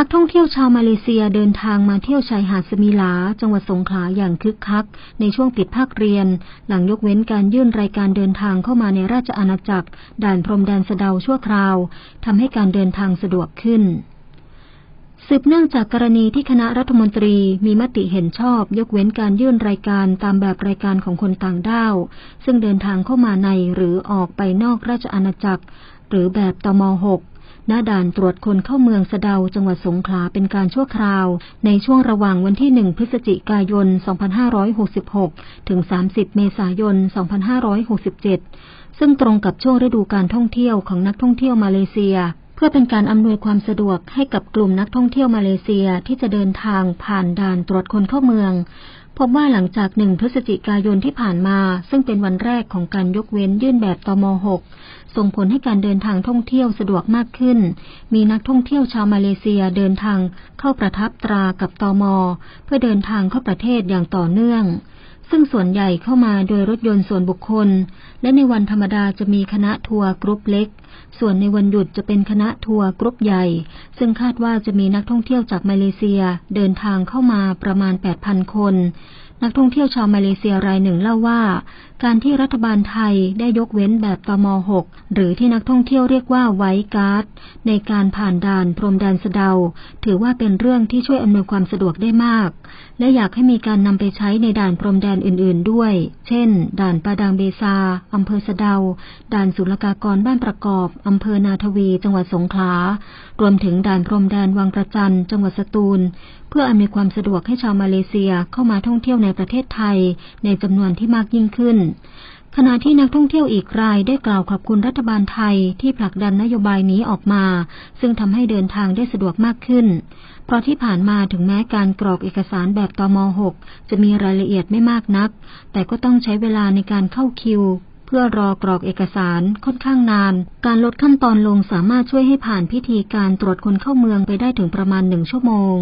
นักท่องเที่ยวชาวมาเลเซียเดินทางมาเที่ยวชายหาดสมิลา จังหวัดสงขลาอย่างคึกคัก ในช่วงปิดภาคเรียน หลังยกเว้นการยื่นรายการเดินทางเข้ามาในราชอาณาจักร ด่านพรมแดนสะเดาชั่วคราวทำให้การเดินทางสะดวกขึ้นสืบเนื่องจากกรณีที่คณะรัฐมนตรีมีมติเห็นชอบ ยกเว้นการยื่นรายการตามแบบรายการของคนต่างด้าว ซึ่งเดินทางเข้ามาในหรือออกไปนอกราชอาณาจักร หรือแบบตม .6 หน้าด่านตรวจคนเข้าเมืองสะเดาจังหวัดสงขลาเป็นการชั่วคราว ในช่วงระหว่างวันที่ 1 พฤศจิกายน 2566 ถึง 30 เมษายน 2567 ซึ่งตรงกับช่วงฤดูการท่องเที่ยวของนักท่องเที่ยวมาเลเซีย พื่อเป็นการอำนวยความสะดวกให้กับกลุ่มนักท่องเที่ยวมาเลเซียที่จะเดินทางผ่านด่านตรวจคนเข้าเมือง พบว่าหลังจากหนึ่งพฤศจิกายนที่ผ่านมา ซึ่งเป็นวันแรกของการยกเว้นยื่นแบบตม .6 ส่งผลให้การเดินทางท่องเที่ยวสะดวกมากขึ้น มีนักท่องเที่ยวชาวมาเลเซียเดินทางเข้าประทับตรากับตม เพื่อเดินทางเข้าประเทศอย่างต่อเนื่อง ซึ่งส่วนใหญ่เข้ามาโดยรถยนต์ส่วนบุคคล และในวันธรรมดาจะมีคณะทัวร์กรุ๊ปเล็ก ส่วนในวันหยุดจะเป็นคณะทัวร์กรุ๊ปใหญ่ ซึ่งคาดว่าจะมีนักท่องเที่ยวจากมาเลเซียเดินทางเข้ามาประมาณ 8,000 คน นักท่องเที่ยวชาวมาเลเซียรายหนึ่งเล่าว่า การที่รัฐบาลไทยได้ยกเว้นแบบตม .6 หรือที่นักท่องเที่ยวเรียกว่าไวท์การ์ดในการผ่านด่านพรมแดนสะเดา ถือว่าเป็นเรื่องที่ช่วยอำนวยความสะดวกได้มาก และอยากให้มีการนำไปใช้ในด่านพรมแดนอื่น ๆ ด้วย เช่น ด่านปาดังเบซาอำเภอสะเดา ด่านศุลกากรบ้านประกอบอำเภอนาทวี จังหวัดสงขลา รวมถึงด่านพรมแดนวังประจันจังหวัดสตูล เพื่ออำนวยความสะดวกให้ชาวมาเลเซียเข้ามาท่องเที่ยวในในประเทศไทยในจำนวนที่มากยิ่งขึ้น ขณะที่นักท่องเที่ยวอีกรายได้กล่าวขอบคุณรัฐบาลไทยที่ผลักดันนโยบายนี้ออกมา ซึ่งทำให้เดินทางได้สะดวกมากขึ้น เพราะที่ผ่านมาถึงแม้การกรอกเอกสารแบบตม .6 จะมีรายละเอียดไม่มากนัก แต่ก็ต้องใช้เวลาในการเข้าคิวเพื่อรอกรอกเอกสารค่อนข้างนาน การลดขั้นตอนลงสามารถช่วยให้ผ่านพิธีการตรวจคนเข้าเมืองไปได้ถึงประมาณหนึ่งชั่วโมง